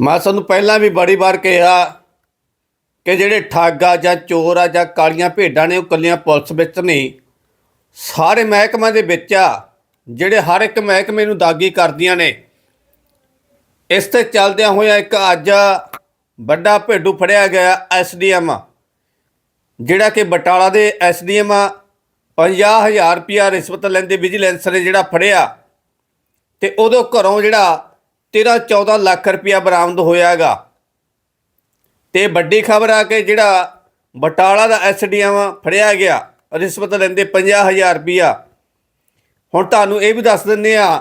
ਮੈਂ ਤੁਹਾਨੂੰ ਪਹਿਲਾਂ ਵੀ ਬੜੀ ਵਾਰ ਕਿਹਾ ਕਿ ਜਿਹੜੇ ਠੱਗ ਜਾਂ ਚੋਰ ਆ ਜਾਂ ਕਾਲੀਆਂ ਭੇਡਾਂ ਨੇ ਉਹ ਕੱਲੀਆਂ ਪੁਲਿਸ ਵਿੱਚ ਨਹੀਂ, ਸਾਰੇ ਮਹਿਕਮਿਆਂ ਦੇ ਵਿੱਚ ਆ, ਜਿਹੜੇ ਹਰ ਇੱਕ ਮਹਿਕਮੇ ਨੂੰ ਦਾਗੀ ਕਰਦੀਆਂ ਨੇ। ਇਸ ਤੇ ਚੱਲਦਿਆਂ ਹੋਇਆ ਇੱਕ ਅੱਜ ਵੱਡਾ ਭੇਡੂ ਫੜਿਆ ਗਿਆ ਐਸਡੀਐਮ ਜਿਹੜਾ ਕਿ ਬਟਾਲਾ ਦੇ ਐਸਡੀਐਮ 50000 ਰੁਪਿਆ ਰਿਸ਼ਵਤ ਲੈਂਦੇ ਵਿਜੀਲੈਂਸ ਨੇ ਜਿਹੜਾ ਫੜਿਆ। ਤੇ ਉਦੋਂ ਘਰੋਂ ਜਿਹੜਾ 13 14 ਲੱਖ ਰੁਪਇਆ ਬਰਾਮਦ ਹੋਇਆਗਾ। ਤੇ ਵੱਡੀ ਖਬਰ ਆ ਕਿ ਜਿਹੜਾ ਬਟਾਲਾ ਦਾ ਐਸਡੀਐਮ ਫੜਿਆ ਗਿਆ, ਰਿਸ਼ਵਤ ਲੈਂਦੇ 50000 ਰੁਪਇਆ। ਹੁਣ ਤੁਹਾਨੂੰ ਇਹ ਵੀ ਦੱਸ ਦਿੰਦੇ ਆ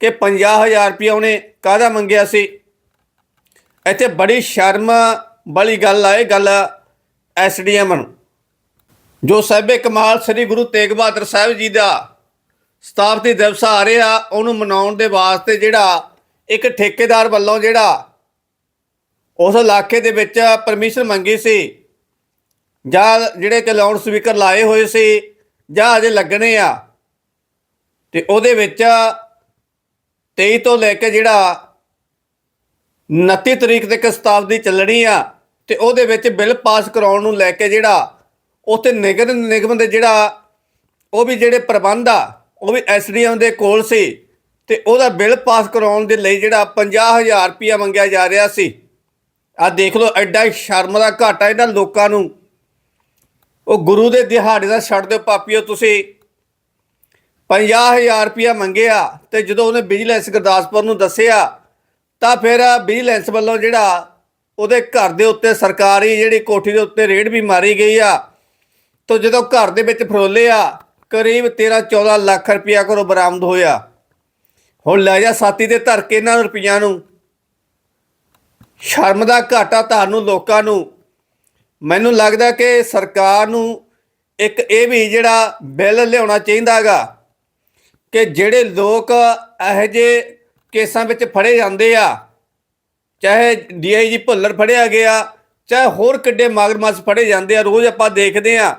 ਕਿ 50000 ਰੁਪਇਆ ਉਹਨੇ ਕਾਹਦਾ ਮੰਗਿਆ ਸੀ? ਇੱਥੇ ਬੜੀ ਸ਼ਰਮ ਵਾਲੀ ਗੱਲ ਆ, ਇਹ ਗੱਲ ਐਸਡੀਐਮ ਨੂੰ। ਜੋ ਸਾਹਿਬੇ ਕਮਾਲ ਸ੍ਰੀ ਗੁਰੂ ਤੇਗ ਬਹਾਦਰ ਸਾਹਿਬ ਜੀ ਦਾ ਸਥਾਪਤੀ ਦਿਵਸ ਆ ਰਿਹਾ, ਉਹਨੂੰ ਮਨਾਉਣ ਦੇ ਵਾਸਤੇ ਜਿਹੜਾ ਇੱਕ ਠੇਕੇਦਾਰ ਵੱਲੋਂ ਜਿਹੜਾ ਉਸ ਇਲਾਕੇ ਦੇ ਵਿੱਚ ਪਰਮਿਸ਼ਨ ਮੰਗੀ ਸੀ, ਜਾਂ ਜਿਹੜੇ ਕਿ ਲਾਊਡ ਸਪੀਕਰ ਲਾਏ ਹੋਏ ਸੀ, ਜਾਂ ਅਜੇ ਲੱਗਣੇ ਆ, ਤੇ ਉਹਦੇ ਵਿੱਚ 23 ਤੋਂ ਲੈ ਕੇ ਜਿਹੜਾ 29 ਤਰੀਕ ਤੱਕ ਸਤਾਬਦੀ ਚੱਲਣੀ ਆ, ਤੇ ਉਹਦੇ ਵਿੱਚ ਬਿੱਲ ਪਾਸ ਕਰਾਉਣ ਨੂੰ ਲੈ ਕੇ ਜਿਹੜਾ ਉੱਥੇ ਨਿਗਮ ਨਿਗਮ ਦੇ ਜਿਹੜਾ ਉਹ ਵੀ ਜਿਹੜੇ ਪ੍ਰਬੰਧ ਆ, ਉਹ ਵੀ ਐਸਡੀਐਮ ਦੇ ਕੋਲ ਸੀ। ਤੇ ਉਹਦਾ ਬਿੱਲ ਪਾਸ ਕਰਾਉਣ ਦੇ ਲਈ ਜਿਹੜਾ 50000 ਰੁਪਇਆ ਮੰਗਿਆ ਜਾ ਰਿਹਾ ਸੀ। ਆ ਦੇਖ ਲਓ, ਐਡਾ ਹੀ ਸ਼ਰਮ ਦਾ ਘਾਟਾ ਇਹਨਾਂ ਲੋਕਾਂ ਨੂੰ। ਉਹ ਗੁਰੂ ਦੇ ਦਿਹਾੜੇ ਦਾ ਛੱਡ ਦਿਓ ਪਾਪੀਓ, ਤੁਸੀਂ 50000 ਰੁਪਇਆ ਮੰਗਿਆ ਤੇ ਜਦੋਂ ਉਹਨੇ ਵਿਜੀਲੈਂਸ ਗੁਰਦਾਸਪੁਰ ਨੂੰ ਦੱਸਿਆ, ਤਾਂ ਫਿਰ ਵਿਜੀਲੈਂਸ ਵੱਲੋਂ ਜਿਹੜਾ ਉਹਦੇ ਘਰ ਦੇ ਉੱਤੇ ਸਰਕਾਰੀ ਜਿਹੜੀ ਕੋਠੀ ਦੇ ਉੱਤੇ ਰੇਡ ਵੀ ਮਾਰੀ ਗਈ ਆ, ਤੋ ਜਦੋਂ ਘਰ ਦੇ ਵਿੱਚ ਫਰੋਲੇ ਆ, ਕਰੀਬ 13 14 ਲੱਖ ਰੁਪਇਆ ਘਰੋਂ ਬਰਾਮਦ ਹੋਇਆ। ਹੁਣ ਲੈ ਜਾ ਸਾਥੀ ਦੇ ਧਰ ਕੇ ਇਹਨਾਂ ਰੁਪਈਆਂ ਨੂੰ। ਸ਼ਰਮ ਦਾ ਘਾਟਾ ਤੁਹਾਨੂੰ ਲੋਕਾਂ ਨੂੰ। ਮੈਨੂੰ ਲੱਗਦਾ ਕਿ ਸਰਕਾਰ ਨੂੰ ਇੱਕ ਇਹ ਵੀ ਜਿਹੜਾ ਬਿੱਲ ਲਿਆਉਣਾ ਚਾਹੀਦਾਗਾ ਕਿ ਜਿਹੜੇ ਲੋਕ ਇਹੋ ਜਿਹੇ ਕੇਸਾਂ ਵਿੱਚ ਫੜੇ ਜਾਂਦੇ ਆ, ਚਾਹੇ ਡੀਆਈਜੀ ਭੁੱਲਰ ਫੜਿਆ ਗਿਆ ਚਾਹੇ ਹੋਰ ਕਿੱਡੇ ਮਗਰਮੱਛ ਫੜੇ ਜਾਂਦੇ ਆ, ਰੋਜ਼ ਆਪਾਂ ਦੇਖਦੇ ਆ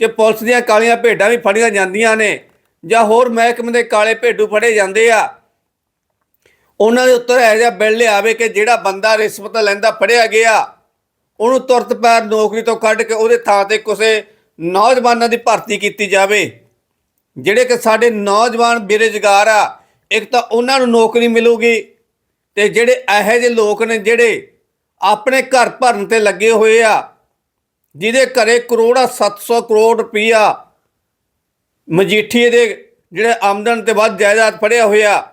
ਕਿ ਪੁਲਿਸ ਦੀਆਂ ਕਾਲੀਆਂ ਭੇਡਾਂ ਵੀ ਫੜੀਆਂ ਜਾਂਦੀਆਂ ਨੇ। ਜਾਂ ਹੋਰ ਮਹਿਕਮੇ ਦੇ ਕਾਲੇ ਭੇਡੂ ਫੜੇ ਜਾਂਦੇ ਆ, ਉਹਨਾਂ ਦੇ ਉੱਤਰ ਇਹੋ ਜਿਹਾ ਬਿੱਲ ਲਿਆਵੇ ਕਿ ਜਿਹੜਾ ਬੰਦਾ ਰਿਸ਼ਵਤ ਲੈਂਦਾ ਫੜਿਆ ਗਿਆ, ਉਹਨੂੰ ਤੁਰਤ ਪੈਰ ਨੌਕਰੀ ਤੋਂ ਕੱਢ ਕੇ ਉਹਦੇ ਥਾਂ ਤੇ ਕਿਸੇ ਨੌਜਵਾਨਾਂ ਦੀ ਭਰਤੀ ਕੀਤੀ ਜਾਵੇ। ਜਿਹੜੇ ਕਿ ਸਾਡੇ ਨੌਜਵਾਨ ਬੇਰੁਜ਼ਗਾਰ ਆ, ਇੱਕ ਤਾਂ ਉਹਨਾਂ ਨੂੰ ਨੌਕਰੀ ਮਿਲੂਗੀ ਤੇ ਜਿਹੜੇ ਇਹੋ ਜਿਹੇ ਲੋਕ ਨੇ ਜਿਹੜੇ ਆਪਣੇ ਘਰ ਭਰਨ ਤੇ ਲੱਗੇ ਹੋਏ ਆ, ਜਿਹਦੇ ਘਰੇ ਕਰੋੜਾ 700 ਕਰੋੜ ਰੁਪਈਆ ਮਜੀਠੀਏ ਦੇ ਜਿਹੜੇ ਆਮਦਨ ਤੇ ਵੱਧ ਜਾਇਦਾਦ ਫੜਿਆ ਹੋਇਆ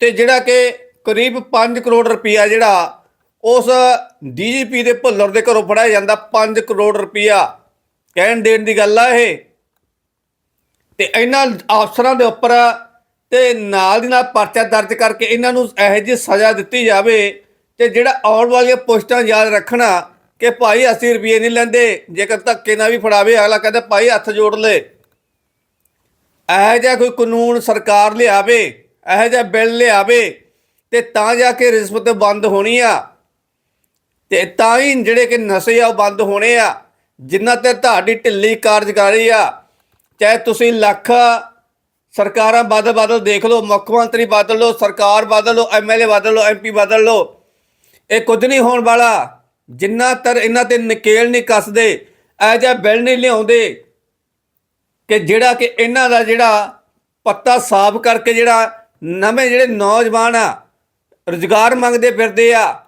ਤੇ ਜਿਹੜਾ ਕਿ ਕਰੀਬ 5 ਕਰੋੜ ਰੁਪਈਆ ਜਿਹੜਾ ਉਸ ਡੀਜੀਪੀ ਦੇ ਭੁੱਲਰ ਦੇ ਘਰੋਂ ਫੜਾਇਆ ਜਾਂਦਾ 5 ਕਰੋੜ ਰੁਪਈਆ ਕਹਿਣ ਦੇਣ ਦੀ ਗੱਲ ਆ ਇਹ। ਤੇ ਇਹਨਾਂ ਅਫਸਰਾਂ ਦੇ ਉੱਪਰ ਤੇ ਨਾਲ ਦੀ ਨਾਲ ਪਰਚਾ ਦਰਜ ਕਰਕੇ ਇਹਨਾਂ ਨੂੰ ਇਹੋ ਜਿਹੀ ਸਜ਼ਾ ਦਿੱਤੀ ਜਾਵੇ ਤੇ ਜਿਹੜਾ ਆਉਣ ਵਾਲੀਆਂ ਪੋਸਟਾਂ ਯਾਦ ਰੱਖਣਾ ਕਿ ਭਾਈ 80 ਰੁਪਏ ਨਹੀਂ ਲੈਂਦੇ, ਜੇਕਰ ਧੱਕੇ ਨਾਲ ਵੀ ਫੜਾਵੇ, ਅਗਲਾ ਕਹਿੰਦਾ ਭਾਈ ਹੱਥ ਜੋੜ ਲੈ। ਇਹੋ ਜਿਹਾ ਕੋਈ ਕਾਨੂੰਨ ਸਰਕਾਰ ਲਿਆਵੇ, ਇਹੋ ਜਿਹਾ ਬਿੱਲ ਲਿਆਵੇ, ਤੇ ਤਾਂ ਜਾ ਕੇ ਰਿਸ਼ਵਤ ਬੰਦ ਹੋਣੀ ਆ। ਤੇ ਤਾਂ ਹੀ ਜਿਹੜੇ ਕਿ ਨਸ਼ੇ ਆ ਉਹ ਬੰਦ ਹੋਣੇ ਆ, ਜਿੰਨਾ ਤੇ ਤੁਹਾਡੀ ਢਿੱਲੀ ਕਾਰਜਕਾਰੀ ਆ, ਚਾਹੇ ਤੁਸੀਂ ਲੱਖ ਸਰਕਾਰਾਂ ਬਦਲ ਬਦਲ ਦੇਖ ਲਓ, ਮੁੱਖ ਮੰਤਰੀ ਬਦਲ ਲਓ, ਸਰਕਾਰ ਬਦਲ ਲਓ ਐਮਐਲਏ ਬਦਲ ਲਓ ਐਮਪੀ ਬਦਲ ਲਓ, ਇਹ ਕੁਝ ਨਹੀਂ ਹੋਣ ਵਾਲਾ। ਜਿੰਨਾ ਤਰ ਇਹਨਾਂ ਤੇ ਨਕੇਲ ਨਹੀਂ ਕੱਸਦੇ ਐ ਜਿਹਾ ਬਿੱਲ ਨਹੀਂ ਲਿਆਉਂਦੇ। ਕਿ ਜਿਹੜਾ ਕਿ ਇਹਨਾਂ ਦਾ ਜਿਹੜਾ ਪੱਤਾ ਸਾਫ਼ ਕਰਕੇ ਜਿਹੜਾ ਨਵੇਂ ਜਿਹੜੇ ਨੌਜਵਾਨ ਆ, ਰੁਜ਼ਗਾਰ ਮੰਗਦੇ ਫਿਰਦੇ ਆ,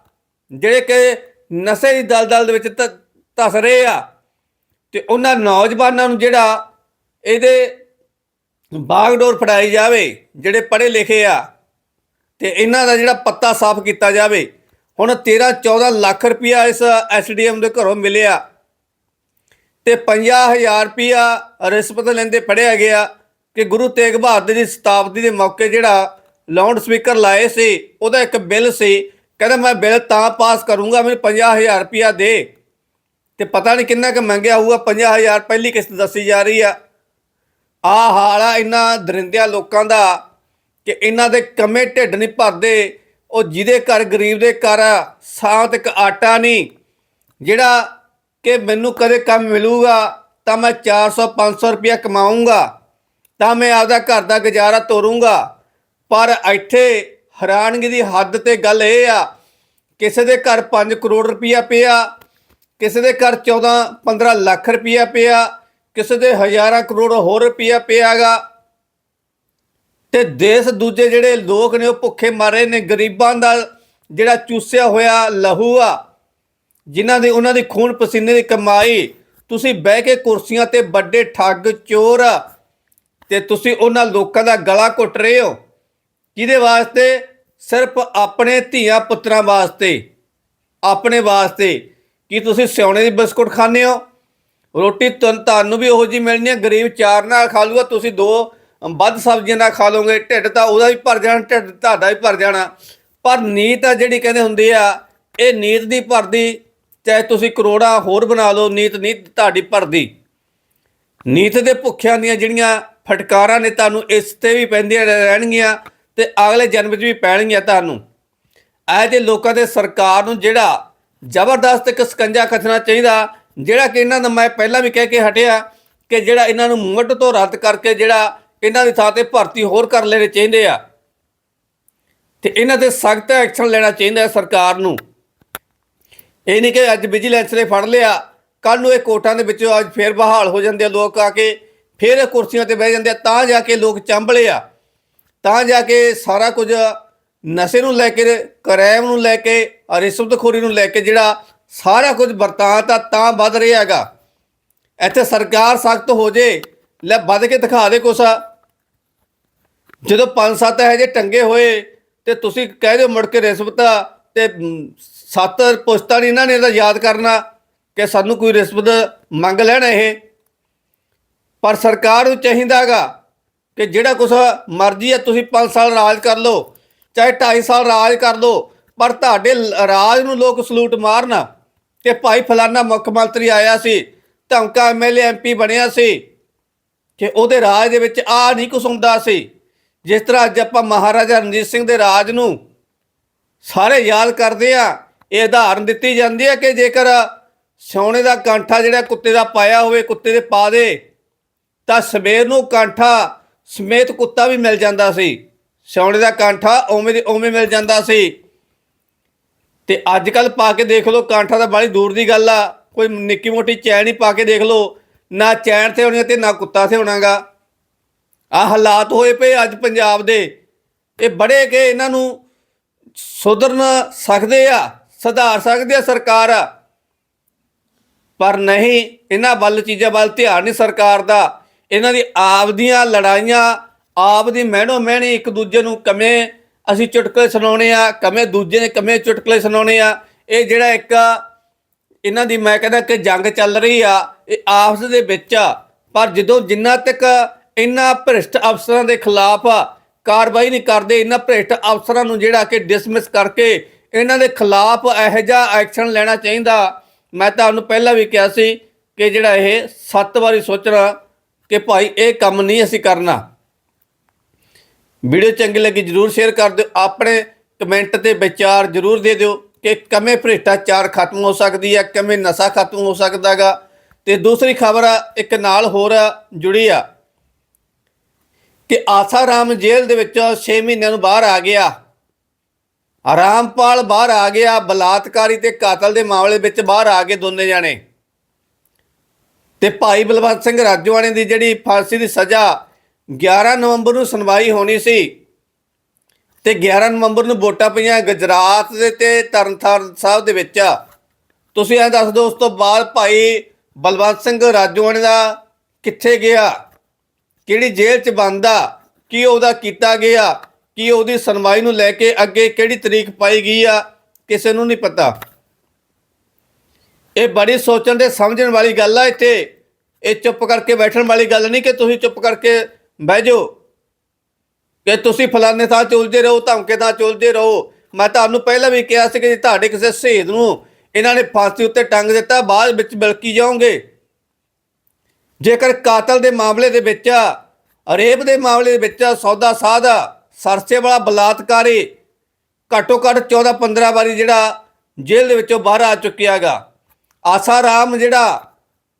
ਜਿਹੜੇ ਕਿ ਨਸ਼ੇ ਦੀ ਦਲਦਲ ਦੇ ਵਿੱਚ ਧ- ਧਸ ਰਹੇ ਆ, ਤੇ ਉਹਨਾਂ ਨੌਜਵਾਨਾਂ ਨੂੰ ਜਿਹੜਾ ਇਹਦੇ ਬਾਗਡੋਰ ਫੜਾਈ ਜਾਵੇ, ਜਿਹੜੇ ਪੜ੍ਹੇ ਲਿਖੇ ਆ, ਤੇ ਇਹਨਾਂ ਦਾ ਜਿਹੜਾ ਪੱਤਾ ਸਾਫ਼ ਕੀਤਾ ਜਾਵੇ। ਹੁਣ 13 14 ਲੱਖ ਰੁਪਇਆ ਇਸ ਐਸਡੀਐਮ ਦੇ ਘਰੋਂ ਮਿਲਿਆ। ਤੇ 50000 ਰੁਪਇਆ ਰਿਸ਼ਵਤ ਲੈਂਦੇ ਫੜਿਆ ਗਿਆ ਕਿ ਗੁਰੂ ਤੇਗ ਬਹਾਦਰ ਦੀ ਸ਼ਤਾਬਦੀ ਦੇ ਮੌਕੇ ਜਿਹੜਾ ਲਾਊਡ ਸਪੀਕਰ ਲਾਏ ਸੀ, ਉਹਦਾ ਇੱਕ ਬਿੱਲ ਸੀ। ਕਹਿੰਦਾ ਮੈਂ ਬਿੱਲ ਤਾਂ ਪਾਸ ਕਰੂੰਗਾ, ਮੈਨੂੰ 50000 ਰੁਪਇਆ ਦੇ। ਤੇ ਪਤਾ ਨਹੀਂ ਕਿੰਨਾ ਕੁ ਮੰਗਿਆ ਹੋਊਗਾ 50000 ਪਹਿਲੀ ਕਿਸ਼ਤ ਦੱਸੀ ਜਾ ਰਹੀ ਆ। ਆ ਹਾਲ ਆ ਇਹਨਾਂ ਦਰਿੰਦਿਆਂ ਲੋਕਾਂ ਦਾ ਕਿ ਇਹਨਾਂ ਦੇ ਕੰਮੇ ਢਿੱਡ ਨਹੀਂ ਭਰਦੇ, ਉਹ ਜਿਹਦੇ ਘਰ ਗਰੀਬ ਦੇ ਘਰ ਸਾਂ ਤੱਕ ਆਟਾ ਨਹੀਂ, ਜਿਹੜਾ ਕਿ ਮੈਨੂੰ ਕਦੇ ਕੰਮ ਮਿਲੂਗਾ, ਤਾਂ ਮੈਂ 400 500 ਰੁਪਇਆ ਕਮਾਊਂਗਾ, ਤਾਂ ਮੈਂ ਆਪਦਾ ਘਰ ਦਾ ਗੁਜ਼ਾਰਾ ਤੋਰੂੰਗਾ। ਪਰ ਇੱਥੇ ਹੈਰਾਨਗੀ ਦੀ ਹੱਦ ਤੇ ਗੱਲ ਇਹ ਆ, ਕਿਸੇ ਦੇ ਘਰ 5 ਕਰੋੜ ਰੁਪਇਆ ਪਿਆ, ਕਿਸੇ ਦੇ ਘਰ 14 15 ਲੱਖ ਰੁਪਇਆ ਪਿਆ, ਕਿਸੇ ਦੇ ਹਜ਼ਾਰਾਂ ਕਰੋੜ ਹੋਰ ਰੁਪਇਆ ਪਿਆਗਾ। ਤੇ ਦੇਸ਼ ਦੂਜੇ ਜਿਹੜੇ ਲੋਕ ਨੇ, ਉਹ ਭੁੱਖੇ ਮਾਰੇ ਨੇ, ਗਰੀਬਾਂ ਦਾ ਜਿਹੜਾ ਚੂਸਿਆ ਹੋਇਆ ਲਹੂ ਆ ਜਿਨ੍ਹਾਂ ਦੀ ਉਹਨਾਂ ਦੀ ਖੂਨ ਪਸੀਨੇ ਦੀ ਕਮਾਈ, ਤੁਸੀਂ ਬਹਿ ਕੇ ਕੁਰਸੀਆਂ ਤੇ ਵੱਡੇ ਠੱਗ ਚੋਰ ਆ, ਤੇ ਤੁਸੀਂ ਉਹਨਾਂ ਲੋਕਾਂ ਦਾ ਗਲਾ ਘੁੱਟ ਰਹੇ ਹੋ। ਕਿਹਦੇ ਵਾਸਤੇ? ਸਿਰਫ ਆਪਣੇ ਧੀਆਂ ਪੁੱਤਰਾਂ ਵਾਸਤੇ। ਆਪਣੇ ਵਾਸਤੇ। ਕੀ ਤੁਸੀਂ ਸਿਉਣੇ ਦੀ ਬਿਸਕੁਟ ਖਾਂਦੇ ਹੋ? ਰੋਟੀ ਤੁਹਾਨੂੰ ਵੀ ਉਹੋ ਜੀ ਮਿਲਣੀ ਹੈ ਗਰੀਬ ਚਾਰ ਨਾਲ ਖਾ ਲੂਗਾ ਤੁਸੀਂ ਦੋ ਵੱਧ ਸਬਜ਼ੀਆਂ ਨਾਲ ਖਾ ਲਓਗੇ, ਢਿੱਡ ਤਾਂ ਉਹਦਾ ਵੀ ਭਰ ਜਾਣਾ, ਢਿੱਡ ਤੁਹਾਡਾ ਵੀ ਭਰ ਜਾਣਾ। ਪਰ ਨੀਤ ਆ ਜਿਹੜੀ ਕਹਿੰਦੇ ਹੁੰਦੀ ਆ, ਇਹ ਨੀਤ ਦੀ ਭਰਦੀ ਚਾਹੇ ਤੁਸੀਂ ਕਰੋੜਾ ਹੋਰ ਬਣਾ ਲਓ, ਨੀਤ ਨਹੀਂ ਤੁਹਾਡੀ ਭਰਦੀ। ਨੀਤ ਦੇ ਭੁੱਖਿਆਂ ਦੀਆਂ ਜਿਹੜੀਆਂ ਫਟਕਾਰਾਂ ਨੇ ਤੁਹਾਨੂੰ ਇਸ ਤੇ ਵੀ ਪੈਂਦੀਆਂ ਰਹਿਣਗੀਆਂ ਤੇ ਅਗਲੇ ਜਨਮ 'ਚ ਵੀ ਪੈਣਗੀਆਂ ਤੁਹਾਨੂੰ। ਇਹ ਜਿਹੇ ਲੋਕਾਂ ਦੇ ਸਰਕਾਰ ਨੂੰ ਜਿਹੜਾ ਜ਼ਬਰਦਸਤ ਇੱਕ ਸਕੰਜਾ ਕੱਸਣਾ ਚਾਹੀਦਾ, ਜਿਹੜਾ ਕਿ ਇਹਨਾਂ ਦਾ ਮੈਂ ਪਹਿਲਾਂ ਵੀ ਕਹਿ ਕੇ ਹਟਿਆ ਕਿ ਜਿਹੜਾ ਇਹਨਾਂ ਨੂੰ ਮੁੱਢ ਤੋਂ ਰੱਦ ਕਰਕੇ ਜਿਹੜਾ ਇਹਨਾਂ ਦੀ ਥਾਂ ਤੇ ਭਰਤੀ ਹੋਰ ਕਰ ਲੈਣੇ ਚਾਹੀਦੇ ਆ। ਤੇ ਇਹਨਾਂ ਤੇ ਸਖਤ ਐਕਸ਼ਨ ਲੈਣਾ ਚਾਹੀਦਾ ਹੈ ਸਰਕਾਰ ਨੂੰ। ਇਹ ਨਹੀਂ ਕਿ ਅੱਜ ਵਿਜੀਲੈਂਸ ਨੇ ਫੜ ਲਿਆ ਕੱਲ ਨੂੰ ਇਹ ਕੋਟਾਂ ਦੇ ਵਿੱਚੋਂ ਅੱਜ ਫੇਰ ਬਹਾਲ ਹੋ ਜਾਂਦੇ ਆ ਲੋਕ ਆ ਕੇ, ਫੇਰ ਇਹ ਕੁਰਸੀਆਂ ਤੇ ਬਹਿ ਜਾਂਦੇ ਆ, ਤਾਂ ਜਾ ਕੇ ਲੋਕ ਚੰਬਲੇ ਆ, ਤਾਂ ਜਾ ਕੇ ਸਾਰਾ ਕੁਝ ਨਸ਼ੇ ਨੂੰ ਲੈ ਕੇ, ਕ੍ਰਾਈਮ ਨੂੰ ਲੈ ਕੇ ਰਿਸ਼ਵਤਖੋਰੀ ਨੂੰ ਲੈ ਕੇ ਜਿਹੜਾ ਸਾਰਾ ਕੁਝ ਵਰਤਾਂਤ ਆ, ਤਾਂ ਵੱਧ ਰਿਹਾ ਹੈਗਾ। ਇੱਥੇ ਸਰਕਾਰ ਸਖਤ ਹੋ ਜੇ, ਲੈ ਵੱਧ ਕੇ ਦਿਖਾ ਦੇ ਕੁਛ। ਜਦੋਂ ਪੰਜ ਸੱਤ ਹੈ ਜੇ ਟੰਗੇ ਹੋਏ, ਤੇ ਤੁਸੀਂ ਕਹਿ ਦਿਓ ਮੁੜ ਕੇ ਰਿਸ਼ਵਤ ਤੇ ਸੱਤ ਪੁਸਤਾਂ ਨਹੀਂ ਇਹਨਾਂ ਨੇ ਇਹਦਾ ਯਾਦ ਕਰਨਾ ਕਿ ਸਾਨੂੰ ਕੋਈ ਰਿਸ਼ਵਤ ਮੰਗ ਲੈਣ ਇਹ। ਪਰ ਸਰਕਾਰ ਨੂੰ ਚਾਹੀਦਾਗਾ ਕਿ ਜਿਹੜਾ ਕੁਛ ਮਰਜ਼ੀ ਹੈ, ਤੁਸੀਂ 5 ਸਾਲ ਰਾਜ ਕਰ ਲਓ, ਚਾਹੇ 2.5 ਸਾਲ ਰਾਜ ਕਰ ਲਓ, ਪਰ ਤੁਹਾਡੇ ਰਾਜ ਨੂੰ ਲੋਕ ਸਲੂਟ ਮਾਰਨ। ਕਿ ਭਾਈ ਫਲਾਨਾ ਮੁੱਖ ਮੰਤਰੀ ਆਇਆ ਸੀ, ਧਮਕਾ ਐਮਐਲਏ ਐਮਪੀ ਬਣਿਆ ਸੀ ਕਿ ਉਹਦੇ ਰਾਜ ਦੇ ਵਿੱਚ ਆ ਨਹੀਂ ਕੁਛ ਹੁੰਦਾ ਸੀ। ਜਿਸ ਤਰ੍ਹਾਂ ਅੱਜ ਆਪਾਂ ਮਹਾਰਾਜਾ ਰਣਜੀਤ ਸਿੰਘ ਦੇ ਰਾਜ ਨੂੰ ਸਾਰੇ ਯਾਦ ਕਰਦੇ ਆ, ਇਹ ਉਦਾਹਰਨ ਦਿੱਤੀ ਜਾਂਦੀ ਹੈ ਕਿ ਜੇਕਰ ਸੋਨੇ ਦਾ ਕਾਂਠਾ ਜਿਹੜਾ ਕੁੱਤੇ ਦਾ ਪਾਇਆ ਹੋਵੇ, ਕੁੱਤੇ ਦੇ ਪਾ ਦੇ, ਤਾਂ ਸਵੇਰ ਨੂੰ ਕਾਂਠਾ ਸਮੇਤ ਕੁੱਤਾ ਵੀ ਮਿਲ ਜਾਂਦਾ ਸੀ। ਸੋਨੇ ਦਾ ਕਾਂਠਾ ਉਵੇਂ ਦੇ ਉਵੇਂ ਮਿਲ ਜਾਂਦਾ ਸੀ। ਤੇ ਅੱਜ ਕੱਲ ਪਾ ਕੇ ਦੇਖ ਲਓ, ਕਾਂਠਾ ਤਾਂ ਬੜੀ ਦੂਰ ਦੀ ਗੱਲ ਆ, ਕੋਈ ਨਿੱਕੀ ਮੋਟੀ ਚੈਨ ਹੀ ਪਾ ਕੇ ਦੇਖ ਲਓ, ਨਾ ਚੈਨ ਤੇ ਹੋਣੀ ਆ ਤੇ ਨਾ ਕੁੱਤਾ ਤੇ ਹੋਣਾਗਾ ਆ ਹਾਲਾਤ ਹੋਏ ਪਏ ਅੱਜ ਪੰਜਾਬ ਦੇ। ਇਹ ਬੜੇ ਕੇ ਇਹਨਾਂ ਨੂੰ ਸੁਧਰਨ ਸਕਦੇ ਆ, ਸੁਧਾਰ ਸਕਦੇ ਆ ਸਰਕਾਰ। ਪਰ ਨਹੀਂ, ਇਹਨਾਂ ਵੱਲ ਚੀਜ਼ਾਂ ਵੱਲ ਧਿਆਨ ਨਹੀਂ ਸਰਕਾਰ ਦਾ। ਇਹਨਾਂ ਦੀ ਆਪ ਦੀਆਂ ਲੜਾਈਆਂ ਆਪ ਦੀ ਮਹਿਣੋ ਮਹਿਣੀ ਇੱਕ ਦੂਜੇ ਨੂੰ ਕਮੇ ਅਸੀਂ ਚੁਟਕਲੇ ਸੁਣਾਉਣੇ ਆ ਕਮੇ ਦੂਜੇ ਨੇ ਕਮੇ ਚੁਟਕਲੇ ਸੁਣਾਉਣੇ ਆ। ਇਹ ਜਿਹੜਾ ਇੱਕ ਇਹਨਾਂ ਦੀ ਮੈਂ ਕਹਿੰਦਾ ਕਿ ਜੰਗ ਚੱਲ ਰਹੀ ਆ, ਇਹ ਆਪਸ ਦੇ ਵਿੱਚ ਆ। ਪਰ ਜਦੋਂ ਜਿੰਨਾ ਤੱਕ ਇਹਨਾਂ ਭ੍ਰਿਸ਼ਟ ਅਫਸਰਾਂ ਦੇ ਖਿਲਾਫ ਕਾਰਵਾਈ ਨਹੀਂ ਕਰਦੇ। ਇਹਨਾਂ ਭ੍ਰਿਸ਼ਟ ਅਫਸਰਾਂ ਨੂੰ ਜਿਹੜਾ ਕਿ ਡਿਸਮਿਸ ਕਰਕੇ ਇਹਨਾਂ ਦੇ ਖਿਲਾਫ ਇਹੋ ਜਿਹਾ ਐਕਸ਼ਨ ਲੈਣਾ ਚਾਹੀਦਾ। ਮੈਂ ਤੁਹਾਨੂੰ ਪਹਿਲਾਂ ਵੀ ਕਿਹਾ ਸੀ ਕਿ ਜਿਹੜਾ ਇਹ ਸੱਤ ਵਾਰੀ ਸੋਚਣਾ ਕਿ ਭਾਈ ਇਹ ਕੰਮ ਨਹੀਂ ਅਸੀਂ ਕਰਨਾ। ਵੀਡੀਓ ਚੰਗੀ ਲੱਗੀ ਜਰੂਰ ਸ਼ੇਅਰ ਕਰ ਦਿਓ। ਆਪਣੇ ਕਮੈਂਟ ਤੇ ਵਿਚਾਰ ਜਰੂਰ ਦੇ ਦਿਓ ਕਿ ਕਿਵੇਂ ਭ੍ਰਿਸ਼ਟਾਚਾਰ ਖਤਮ ਹੋ ਸਕਦੀ ਹੈ, ਕਿਵੇਂ ਨਸ਼ਾ ਖਤਮ ਹੋ ਸਕਦਾਗਾ ਤੇ ਦੂਸਰੀ ਖਬਰ ਇੱਕ ਨਾਲ ਹੋਰ ਜੁੜੀ ਆ। ਕਿ ਆਸਾਰਾਮ ਜੇਲ੍ਹ ਦੇ ਵਿੱਚੋਂ 6 ਮਹੀਨਿਆਂ ਨੂੰ ਬਾਹਰ ਆ ਗਿਆ। ਆਰਾਮਪਾਲ ਬਾਹਰ ਆ ਗਿਆ, ਬਲਾਤਕਾਰੀ ਤੇ ਕਾਤਲ ਦੇ ਮਾਮਲੇ ਵਿੱਚ ਬਾਹਰ ਆ ਗਏ ਦੋਨੇ ਜਾਣੇ। ਤੇ ਭਾਈ ਬਲਵੰਤ ਸਿੰਘ ਰਾਜੋਆਣੇ ਦੀ ਜਿਹੜੀ ਫਾਂਸੀ ਦੀ ਸਜ਼ਾ 11 ਨਵੰਬਰ ਨੂੰ ਸੁਣਵਾਈ ਹੋਣੀ ਸੀ ਤੇ 11 ਨਵੰਬਰ ਨੂੰ ਵੋਟਾਂ ਪਈਆਂ ਗੁਜਰਾਤ ਦੇ ਤੇ ਤਰਨਤਾਰਨ ਸਾਹਿਬ ਦੇ ਵਿੱਚ। ਤੁਸੀਂ ਇਹ ਦੱਸ ਦਿਓ, ਉਸ ਤੋਂ ਬਾਅਦ ਭਾਈ ਬਲਵੰਤ ਸਿੰਘ ਰਾਜੋਆਣੇ ਦਾ ਕਿੱਥੇ ਗਿਆ? ਕਿਹੜੀ ਜੇਲ੍ਹ 'ਚ ਬੰਦਾ ਕੀ ਉਹਦਾ ਕੀਤਾ ਗਿਆ, ਕੀ ਉਹਦੀ ਸੁਣਵਾਈ ਨੂੰ ਲੈ ਕੇ ਅੱਗੇ ਕਿਹੜੀ ਤਰੀਕ ਪਾਈ ਗਈ ਆ, ਕਿਸੇ ਨੂੰ ਨਹੀਂ ਪਤਾ। ਇਹ ਬੜੀ ਸੋਚਣ ਤੇ ਸਮਝਣ ਵਾਲੀ ਗੱਲ ਆ ਇੱਥੇ। ਇਹ ਚੁੱਪ ਕਰਕੇ ਬੈਠਣ ਵਾਲੀ ਗੱਲ ਨਹੀਂ ਕਿ ਤੁਸੀਂ ਚੁੱਪ ਕਰਕੇ ਬਹਿ ਜਾਓ। ਕਿ ਤੁਸੀਂ ਫਲਾਣੇ ਥਾਂ ਚ ਉਲਝੇ ਰਹੋ, ਧਮਕੇ ਥਾਂ ਚ ਉਲਝੇ ਰਹੋ। ਮੈਂ ਤੁਹਾਨੂੰ ਪਹਿਲਾਂ ਵੀ ਕਿਹਾ ਸੀ ਕਿ ਜੇ ਤੁਹਾਡੇ ਕਿਸੇ ਸ਼ਹੀਦ ਨੂੰ ਇਹਨਾਂ ਨੇ ਫਾਂਸੀ ਉੱਤੇ ਟੰਗ ਦਿੱਤਾ, ਬਾਅਦ ਵਿੱਚ ਬਿਲਕੀ ਜਾਓਗੇ। ਜੇਕਰ ਕਾਤਲ ਦੇ ਮਾਮਲੇ ਦੇ ਵਿੱਚ ਰੇਪ ਦੇ ਮਾਮਲੇ ਦੇ ਵਿੱਚ ਸੌਦਾ ਸਾਧ ਸਰਸੇ ਵਾਲਾ ਬਲਾਤਕਾਰੀ ਘੱਟੋ ਘੱਟ 14 15 ਵਾਰੀ ਜਿਹੜਾ ਜੇਲ੍ਹ ਦੇ ਵਿੱਚੋਂ ਬਾਹਰ ਆ ਚੁੱਕਿਆਗਾ ਆਸਾਰਾਮ ਜਿਹੜਾ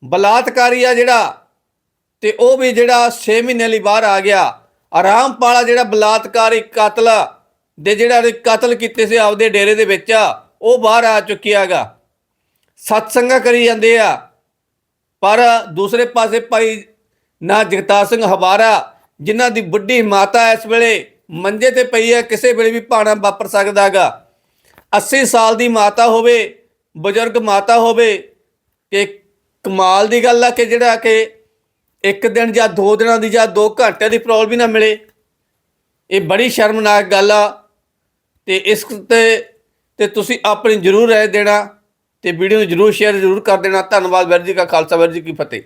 ਬਲਾਤਕਾਰੀ ਆ ਜਿਹੜਾ, ਤੇ ਉਹ ਵੀ ਜਿਹੜਾ 6 ਮਹੀਨੇ ਲਈ ਬਾਹਰ ਆ ਗਿਆ। ਆਰਾਮ ਆਰਾਮਪਾਲਾ ਜਿਹੜਾ ਬਲਾਤਕਾਰੀ ਕਾਤਲ ਦੇ ਜਿਹੜਾ ਇਹਨੇ ਕਤਲ ਕੀਤੇ ਸੀ ਆਪਦੇ ਡੇਰੇ ਦੇ ਵਿੱਚ ਉਹ ਬਾਹਰ ਆ ਚੁੱਕਿਆਗਾ ਸਤਸੰਗਾਂ ਕਰੀ ਜਾਂਦੇ ਆ। ਪਰ ਦੂਸਰੇ ਪਾਸੇ ਭਾਈ ਨਾ ਜਗਤਾਰ ਸਿੰਘ ਹਵਾਰਾ, ਜਿਨ੍ਹਾਂ ਦੀ ਬੁੱਢੀ ਮਾਤਾ ਇਸ ਵੇਲੇ ਮੰਜੇ ਤੇ ਪਈ ਹੈ, ਕਿਸੇ ਵੇਲੇ ਵੀ ਭਾਣਾ ਵਾਪਰ ਸਕਦਾਗਾ 80 ਸਾਲ ਦੀ ਮਾਤਾ ਹੋਵੇ, ਬਜ਼ੁਰਗ ਮਾਤਾ ਹੋਵੇ, ਕਿ ਕਮਾਲ ਦੀ ਗੱਲ ਆ ਕਿ ਜਿਹੜਾ ਕਿ ਇੱਕ ਦਿਨ ਜਾਂ ਦੋ ਦਿਨਾਂ ਦੀ ਜਾਂ ਦੋ ਘੰਟਿਆਂ ਦੀ ਪ੍ਰੋਬਲਮ ਵੀ ਨਾ ਮਿਲੇ। ਇਹ ਬੜੀ ਸ਼ਰਮਨਾਕ ਗੱਲ ਆ ਤੇ ਇਸ ਤੇ ਤੇ ਤੁਸੀਂ ਆਪਣੀ ਜ਼ਰੂਰ ਰਹਿ ਦੇਣਾ। ਤੇ ਵੀਡੀਓ ਨੂੰ ਜ਼ਰੂਰ ਸ਼ੇਅਰ ਜ਼ਰੂਰ ਕਰ ਦੇਣਾ। ਧੰਨਵਾਦ ਵੈਰ ਜੀ ਕਾ ਖਾਲਸਾ ਵੈਰ ਜੀ ਕੀ ਫਤਿਹ।